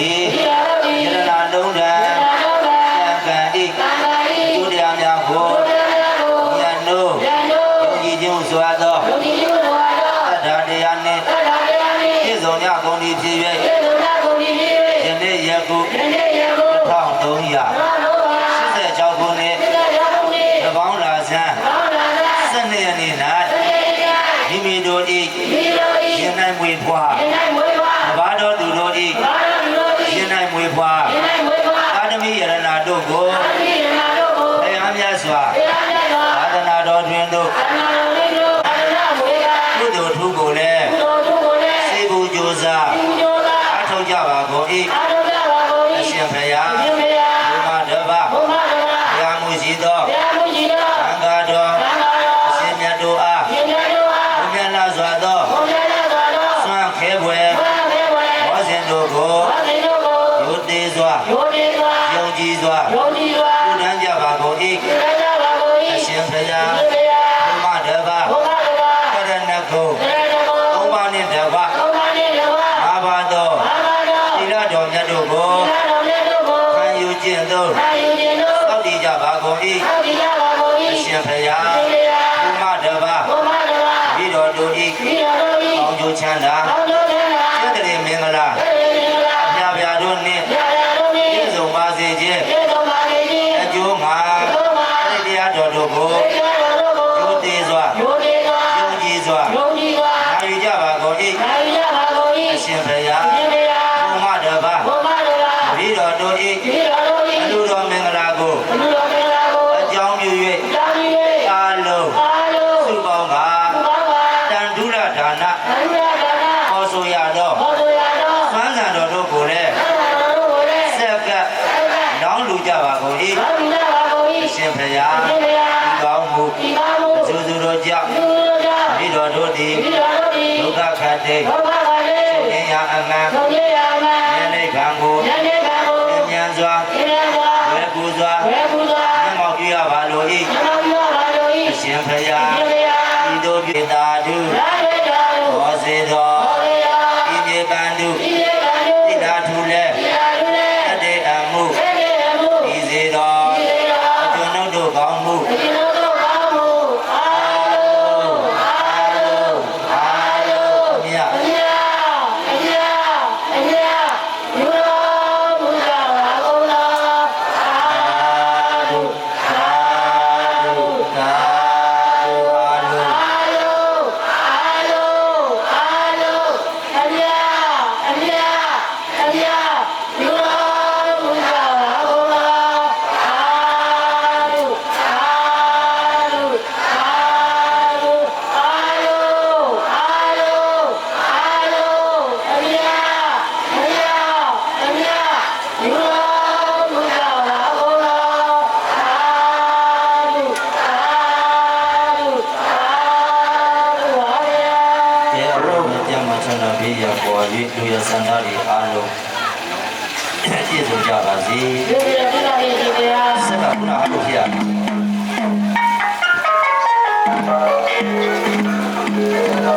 သည်ဒီလာတော့ဒီယရနာလုံးတံနာတော့ကကံဤကံပါဤဒုတရားများကိုဘုရားကိုဉာဏ်တို့ဉာဏ်တို့ယုံကြည်ခြင်းစွာသောယုံကြည်ခြင်းတော်တော်တတ္ထာတရားနှင့်သတ္တတရားနှင့်ပြည့်စုံကြကုန်သည်ဖြစ်သေလုံနာကုန်၏၍၍ယနေ့ယခုယနေ့ယခု1386ဘာလို့ပါခုနှစ်သေတာရောက်ကုန်၏တပေါင်းလာဆန်းဘောင်းလာသာ12ရက်နေ့သေ၌ရမိမိတို့၏ဒီလို၏ယင်၌မွေဖွား အာရုံကြပါကုန်အ၏ရှင်ဘုရားရှင်မယားဘုမတပဘုရားတော်ဘုရားမူရှိသောဘုရားမူကြီးတော်သံဃာတော်သံဃာတော်အရှင်မြတ်တို့အားရှင်မြတ်တို့အားဘုရားလာစွာသောဘုရားတော်တော်တော်စွမ်းခဲပွဲဘုရားမေဝေဘောဇင်တို့ကိုဘာသိတို့ကိုယုသေးစွာယောဒီစွာယုံကြည်စွာယောဒီစွာပြုတန်းကြပါကုန်၏သေကြပါကုန်၏အရှင်ဘုရားရှင်မယားဘုမတပဘုရားတော်ကရဏဂုံ ယူခြင်းသို့အာယုရှင်တို့သောက်တည်ကြပါကုန်၏အောက်ကြပါကုန်၏အရှင်ဘုရားရှင်မယားဘုမတပဘုရားတော်ပြီးတော်တို့၏ဒီတော်၏အောင်ကျိုးချမ်းသာအောက်တော်ကကျက်တရေမင်္ဂလာသေရလာအမြဗျာတို့နှင့်ရာရာတို့၏ပြည့်စုံပါစေခြင်းသေတော်ပါလေခြင်းအကျိုးမှာအရိတရားတော်တို့ကိုသေတော်တို့ကိုယုသေးစွာယောဒီစွာယုံကြည်စွာယောဒီစွာနာယူကြပါကုန်၏အာယုကြပါကုန်၏အရှင်ဘုရားရှင်မယားဘုမတပဘုရားတော်ပြီးတော်တို့၏ဒီတော်တို့အ၏ လူတော်မင်္ဂလာကိုဘုရားမင်္ဂလာကိုအကြောင်းပြုတောင်း၍၍အာလုံးအားလုံးစုပေါင်းကဘုရားပါတန်ဒုရဒါနအရိယဒါနဟောဆိုရသောဟောတော်ရတော်သွမ်းဆံတော်တို့ကိုလည်းသာသာတော်တို့ကိုလည်းဆက်ကပ်နောင်းလူကြပါကုန်၏ဘာလို့လဲပါကုန်အ၏ရှင်ဘုရားရှင်မယားဒီကောင်းမှုဒီပါမှုအကျိုးစုတို့ကြောင့်ဒီလိုကြောင့်ပြီးတော်တို့သည်ဒီတော်တို့၏ဒုက္ခခတ်တဲ့ဘုရားပါလေအင်းရာအမှန် စွာဝေဘုရားမျက်မှောက်ပြုရပါလို၏နမောပြောပါလို့အ၏ရှင်ဘုရားရှင်မယားဤသို့ပြုတာတုရာဇေတော် လေးရပေါ်၍လူရဆန္ဒတွေအားလုံးပြည့်စုံကြပါစေ။လူရဆန္ဒတွေဒီတရားဆက်ကခုနအားလို့ဖြစ်ရမယ်။